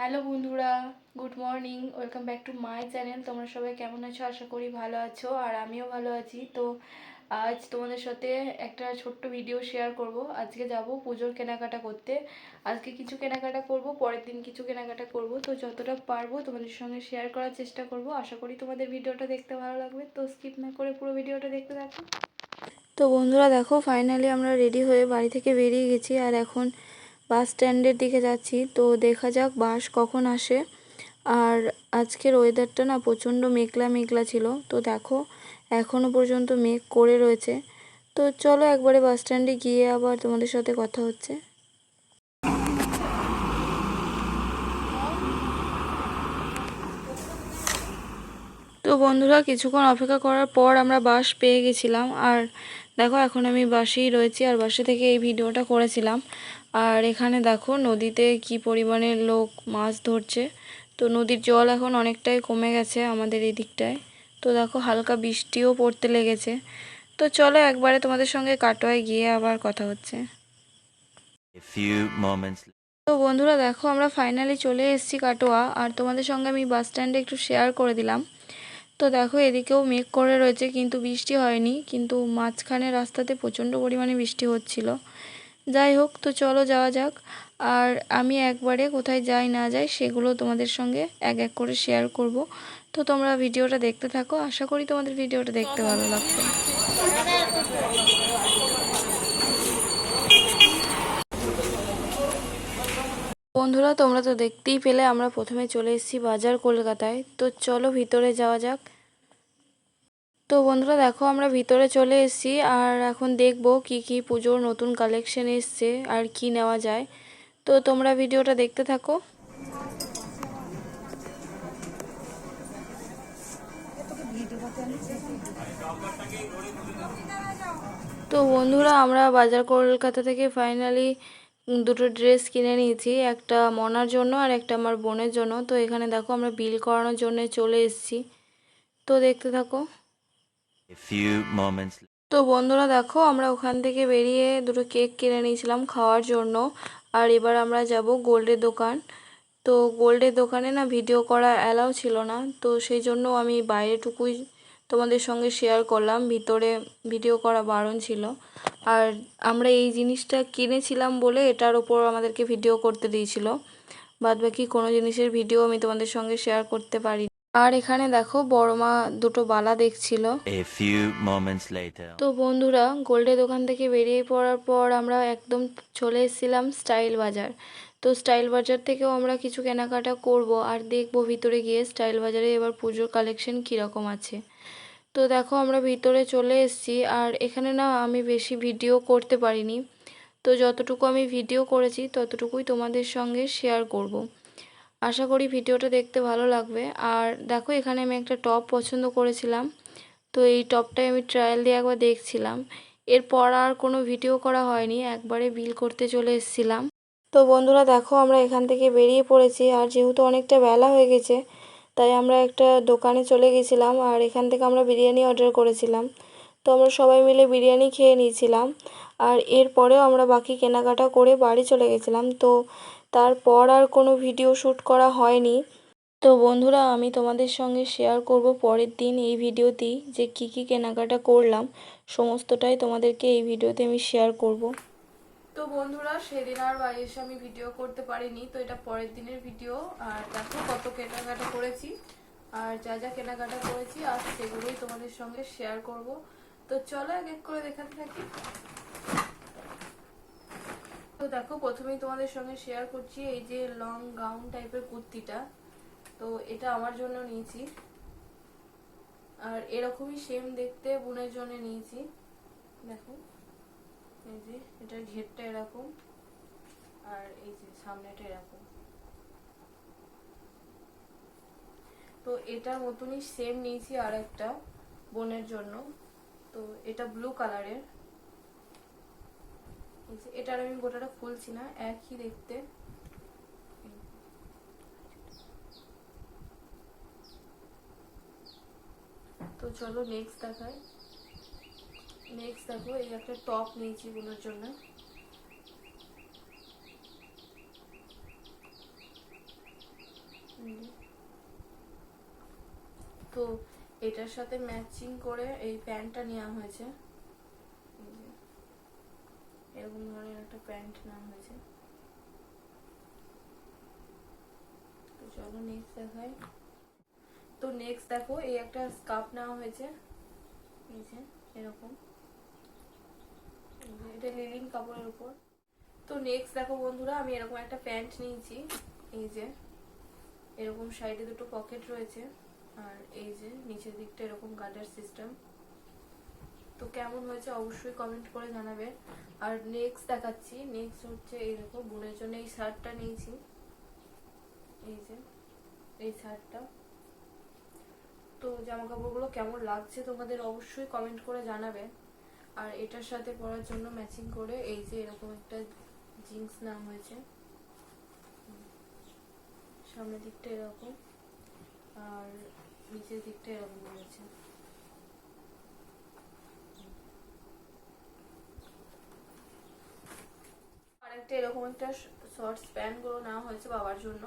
Hello বন্ধুরা, good morning, welcome back to my channel. তোমরা সবাই কেমন আছো? আশা করি ভালো আছো, আর আমিও ভালো আছি। তো আজ তোমাদের সাথে একটা ছোট্ট ভিডিও শেয়ার করব। আজকে যাব পুজোর কেনাকাটা করতে। আজকে কিছু কেনাকাটা করব, পরের দিন কিছু কেনাকাটা করব। তো যতটা পারব তোমাদের সঙ্গে শেয়ার করার চেষ্টা করব। আশা করি তোমাদের ভিডিওটা দেখতে ভালো লাগবে। তো স্কিপ না করে পুরো ভিডিওটা দেখতে থাকো। তো বন্ধুরা, দেখো ফাইনালি আমরা রেডি হয়ে বাড়ি থেকে বেরিয়ে গেছি। আর এখন বাস স্ট্যান্ডের দিকে যাচ্ছি। তো দেখা যাক বাস কখন আসে। আর আজকের ওয়েদারটা না প্রচণ্ড মেঘলা মেঘলা ছিল। তো দেখো এখনও পর্যন্ত মেঘ করে রয়েছে। তো চলো একবারে বাস স্ট্যান্ডে গিয়ে আবার তোমাদের সাথে কথা হচ্ছে। তো বন্ধুরা, কিছুক্ষণ অপেক্ষা করার পর আমরা বাস পেয়ে গেছিলাম। আর দেখো এখন আমি বাসেই রয়েছি আর বাসে থেকে এই ভিডিওটা করেছিলাম। আর এখানে দেখো নদীতে কি পরিমাণে লোক মাছ ধরছে। তো নদীর জল এখন অনেকটাই কমে গেছে আমাদের এই দিকটায় তো দেখো হালকা বৃষ্টিও পড়তে লেগেছে। তো চলো একবারে তোমাদের সঙ্গে কাটোয়ায় গিয়ে আবার কথা হচ্ছে। তো বন্ধুরা দেখো আমরা ফাইনালি চলে এসেছি কাটোয়া। আর তোমাদের সঙ্গে আমি বাস স্ট্যান্ডে একটু শেয়ার করে দিলাম। তো দেখো, এদিকেও মেঘ করে রয়েছে, কিন্তু বৃষ্টি হয়নি। কিন্তু মাঝখানে রাস্তাতে প্রচণ্ড পরিমাণে বৃষ্টি হচ্ছিল। যাই হোক, তো চলো যাওয়া যাক। আর আমি একবারে কোথায় যাই না যাই, সেগুলো তোমাদের সঙ্গে এক এক করে শেয়ার করব। তো তোমরা ভিডিওটা দেখতে থাকো। আশা করি তোমাদের ভিডিওটা দেখতে ভালো লাগবে। বন্ধুরা, তোমরা তো দেখতেই পেলে, আমরা প্রথমে চলে এসেছি বাজার কলকাতায়। তো চলো ভিতরে যাওয়া যাক। তো বন্ধুরা, দেখো আমরা ভিতরে চলে এসেছি, আর এখন দেখব কি কি পুজোর নতুন কালেকশন এসছে, আর কি নেওয়া যায়। তো তোমরা ভিডিওটা দেখতে থাকো। তো বন্ধুরা, আমরা বাজার কলকাতা থেকে ফাইনালি দুটো ড্রেস কিনে নিয়েছি একটা মনার জন্য আর একটা আমার বোনের জন্য। তো এখানে দেখো আমরা বিল করানোর জন্য চলে এসেছি। তো দেখতে থাকো। তো বন্ধুরা দেখো আমরা ওখান থেকে বেরিয়ে দুটো কেক কিনে নিয়েছিলাম খাওয়ার জন্য। আর এবার আমরা যাব গোল্ডের দোকান। তো গোল্ডের দোকানে না ভিডিও করা অ্যালাউ ছিল না। তো সেই জন্য আমি বাইরেটুকুই তোমাদের সঙ্গে শেয়ার করলাম। ভিতরে ভিডিও করা বারণ ছিল। আর আমরা এই জিনিসটা কিনেছিলাম বলে এটার ওপর আমাদেরকে ভিডিও করতে দিয়েছিল। বাদবাকি কোনো জিনিসের ভিডিও আমি তোমাদের সঙ্গে শেয়ার করতে পারি। আর এখানে দেখো বড় মা দুটো বালা দেখছিল। তো বন্ধুরা গোল্ডের দোকান থেকে বেরিয়ে পড়ার পর আমরা একদম চলে এসেছিলাম স্টাইল বাজার। তো স্টাইল বাজার থেকেও আমরা কিছু কেনাকাটা করব আর দেখব ভিতরে গিয়ে স্টাইল বাজারে এবার পুজোর কালেকশন কীরকম আছে। তো দেখো আমরা ভিতরে চলে এসেছি আর এখানে না আমি বেশি ভিডিও করতে পারিনি। তো যতটুকু আমি ভিডিও করেছি ততটুকুই তোমাদের সঙ্গে শেয়ার করব। আশা করি ভিডিওটা দেখতে ভালো লাগবে। আর দেখো এখানে আমি একটা টপ পছন্দ করেছিলাম। তো এই টপটাই আমি ট্রায়াল দিয়ে একবার দেখছিলাম। এরপর আর কোনো ভিডিও করা হয়নি। একবারে বিল করতে চলে এসেছিলাম। তো বন্ধুরা দেখো, আমরা এখান থেকে বেরিয়ে পড়েছি আর যেহেতু অনেকটা বেলা হয়ে গেছে, তাই আমরা একটা দোকানে চলে গেছিলাম আর এখান থেকে আমরা বিরিয়ানি অর্ডার করেছিলাম। তো আমরা সবাই মিলে বিরিয়ানি খেয়ে নিয়েছিলাম আর এরপরেও আমরা বাকি কেনাকাটা করে বাড়ি চলে গেছিলাম। তো তারপর আর কোনো ভিডিও শ্যুট করা হয়নি। তো বন্ধুরা, আমি তোমাদের সঙ্গে শেয়ার করব পরের দিন এই ভিডিওতেই যে কি কি কেনাকাটা করলাম, সমস্তটাই তোমাদেরকে এই ভিডিওতে আমি শেয়ার করব। তো বন্ধুরা, সেদিন আর বাড়ি এসে আমি ভিডিও করতে পারিনি, তো এটা পরের দিনের ভিডিও আর দেখো কত কেনাকাটা করেছি, আর যা যা কেনাকাটা করেছি, আর সেগুলোই তোমাদের সঙ্গে শেয়ার করব। তো চলো এক এক করে দেখাতে থাকি। তো দেখো, প্রথমেই তোমাদের সঙ্গে শেয়ার করছি, এই যে লং গাউন টাইপের কুর্তিটা। তো এটা আমার জন্য নিয়েছি। আর এরকমই সেম দেখতে বোনের জন্য নিয়েছি। দেখো। এই যে এটার ঘেরটা এরকম, আর এই যে সামনেটা এরকম। তো এটার মতনই সেম নিয়েছি আর একটা বোনের জন্য। তো এটা ব্লু কালারের এটার আমি গোটাটা খুলছি না, একই দেখতে। তো চলো নেক্সট দেখাই। নেক্সট দেখো, এই একটা টপ নিয়েছি বোনের জন্য। তো এটার সাথে ম্যাচিং করে এই প্যান্টটা নেওয়া হয়েছে। এরকম ধরনের একটা প্যান্ট নেওয়া হয়েছে। তো চলো নেক্সট দেখাই। তো নেক্সট দেখো, এই একটা স্কার্ফ নেওয়া হয়েছে। এরকম। এটা লিলিন কাপড়ের উপর। তো নেক্সট দেখো বন্ধুরা, আমি এরকম একটা প্যান্ট নিয়েছি, এই যে। এরকম সাইডে দুটো পকেট রয়েছে, আর এই যে নিচের দিকটা এরকম গার্ডার সিস্টেম তো কেমন হয়েছে অবশ্যই কমেন্ট করে জানাবে। আর নেক্সট দেখাচ্ছি নেক্সট হচ্ছে এই দেখো, বোনের জন্য এই শার্টটা নিয়েছি। এই যে, এই শার্টটা। তো জামা কাপড়গুলো কেমন লাগছে তোমাদের অবশ্যই কমেন্ট করে জানাবে। আর এটার সাথে পরার জন্য ম্যাচিং করে এই যে এরকম একটা জিন্স নাম হয়েছে। সামনের দিকটা এরকম আর নিচের দিকটা এরকম রয়েছে আর একটা এরকম একটা শর্টস প্যান্টগুলো নেওয়া হয়েছে বাবার জন্য।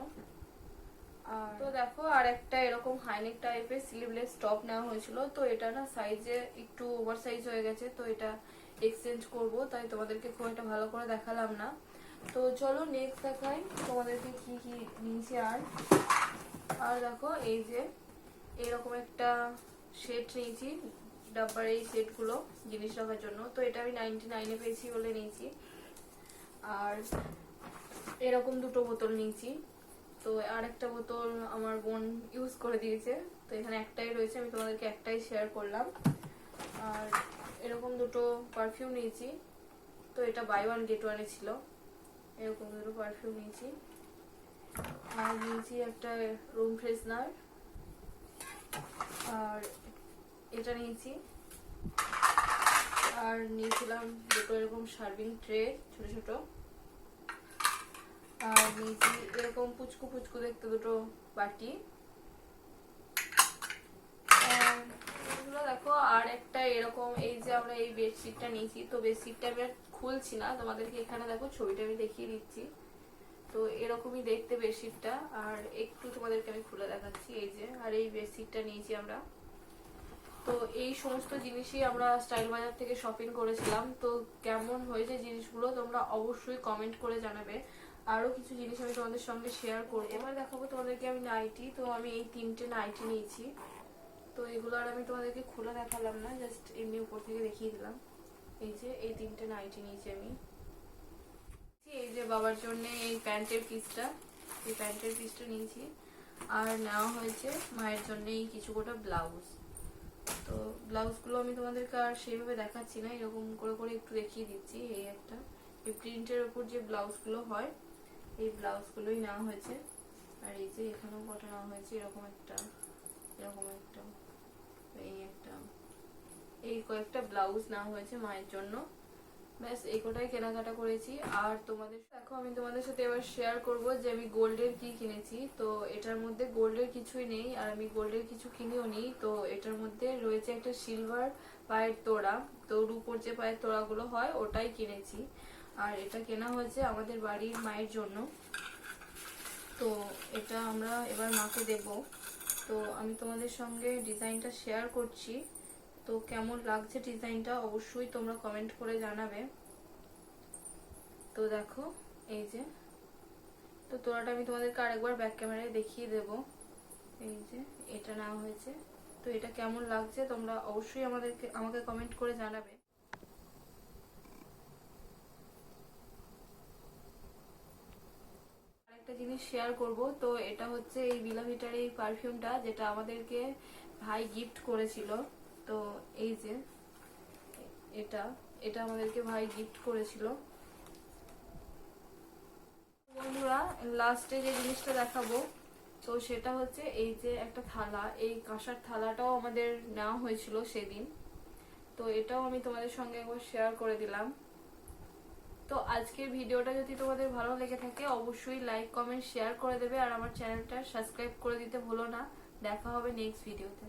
তো দেখো, আর একটা এরকম হাইনেক টাইপের স্লিভলেস টপ নেওয়া হয়েছিল, তো এটা না সাইজে একটু ওভার সাইজ হয়ে গেছে, তো এটা এক্সচেঞ্জ করব, তাই তোমাদেরকে খুব একটা ভালো করে দেখালাম না। তো চলো নেক্সট দেখাই, তোমাদেরকে কি কি নিয়েছি আর। আর দেখো, এই যে এরকম একটা সেট নিয়েছি, ডাব্বার এই সেটগুলো জিনিস রাখার জন্য, তো এটা আমি নাইনটি নাইনে পেয়েছি বলে নিয়েছি। আর এরকম দুটো বোতল নিয়েছি। তো আর একটা বোতল আমার বোন ইউজ করে দিয়েছে। তো এখানে একটাই রয়েছে, আমি তোমাদেরকে একটাই শেয়ার করলাম। আর এরকম দুটো পারফিউম নিয়েছি। তো এটা বাই ওয়ান গেট ওয়ানে ছিল। এরকম দুটো পারফিউম নিয়েছি। আর নিয়েছি একটা রুম ফ্রেশনার আর এটা নিয়েছি। আর নিয়েছিলাম দুটো এরকম সার্ভিং ট্রে ছোট ছোট। আর নিয়েছি এরকম পুচকু পুচকু দেখতে দুটো বাটি। এগুলো দেখো, আর একটা এরকম, এই যে আমরা এই বেডশিটটা নিয়েছি, তো বেডশিটটা আমি খুলছি না, তোমাদেরকে এখানে দেখো ছবিটা আমি দেখিয়ে দিচ্ছি। তো এরকমই দেখতে বেডশিটটা আর একটু তোমাদেরকে আমি খুলে দেখাচ্ছি, এই যে, আর এই বেডশিটটা নিয়েছি আমরা। তো এই সমস্ত জিনিসই আমরা স্টাইল বাজার থেকে শপিং করেছিলাম, তো কেমন হয়েছে জিনিসগুলো তোমরা অবশ্যই কমেন্ট করে জানাবে। আরও কিছু জিনিস আমি তোমাদের সঙ্গে শেয়ার করব। এবার দেখাবো তোমাদেরকে আমি নাইটি তো আমি এই তিনটে নাইটি নিয়েছি। তো এগুলো আর আমি তোমাদেরকে খুলে দেখালাম না জাস্ট এমনি উপর থেকে দেখিয়ে দিলাম। এই যে, এই তিনটে নাইটি নিয়েছি আমি। এই যে বাবার জন্য এই প্যান্টের পিসটা এই প্যান্টের পিসটা নিয়েছি। আর নেওয়া হয়েছে মায়ের জন্য এই কিছু গোটা ব্লাউজ তো ব্লাউজগুলো আমি তোমাদেরকে আর সেইভাবে দেখাচ্ছি না, এরকম করে করে একটু দেখিয়ে দিচ্ছি, এই একটা। এই প্রিন্টের উপর যে ব্লাউজগুলো হয় এই ব্লাউজগুলোই নেওয়া হয়েছে। আর এই যে এখানেও কটা নেওয়া হয়েছে, এরকম একটা এরকম একটা, এই একটা। এই কয়েকটা ব্লাউজ নেওয়া হয়েছে মায়ের জন্য। ব্যাস, এই কটাই কেনাকাটা করেছি। আর তোমাদের দেখো, আমি তোমাদের সাথে এবার শেয়ার করব যে আমি গোল্ডের কি কিনেছি। তো এটার মধ্যে গোল্ডের কিছুই নেই, আর আমি গোল্ডের কিছু কিনেও নিই তো এটার মধ্যে রয়েছে একটা সিলভার পায়ের তোড়া। তো রূপোর যে পায়ের তোড়াগুলো হয়, ওটাই কিনেছি। আর এটা কেনা হয়েছে আমাদের বাড়ির মায়ের জন্য। তো এটা আমরা এবার মাকে দেব। তো আমি তোমাদের সঙ্গে ডিজাইনটা শেয়ার করছি। তো কেমন লাগছে ডিজাইনটা অবশ্যই তোমরা কমেন্ট করে জানাবে। তো দেখো, এই যে। তো তোরাটা আমি তোমাদেরকে আরেকবার ব্যাক ক্যামেরায় দেখিয়ে দেব। এই যে, এটা নেওয়া হয়েছে। তো এটা কেমন লাগছে তোমরা অবশ্যই আমাদেরকে, আমাকে কমেন্ট করে জানাবে আরেকটা জিনিস শেয়ার করব। তো এটা হচ্ছে এই বিলাভিটার এই পারফিউমটা যেটা আমাদেরকে ভাই গিফট করেছিল। তো এই যে, এটা এটা আমাদেরকে ভাই গিফট করেছিল। বন্ধুরা লাস্টে যে জিনিসটা দেখাবো, তো সেটা হচ্ছে এই যে একটা থালা। এই কাঁসার থালাটাও আমাদের নেওয়া হয়েছিল সেদিন। তো এটাও আমি তোমাদের সঙ্গে একবার শেয়ার করে দিলাম। তো আজকের ভিডিওটা যদি তোমাদের ভালো লেগে থাকে, অবশ্যই লাইক কমেন্ট শেয়ার করে দেবে। আর আমার চ্যানেলটা সাবস্ক্রাইব করে দিতে ভুলো না। দেখা হবে নেক্সট ভিডিওতে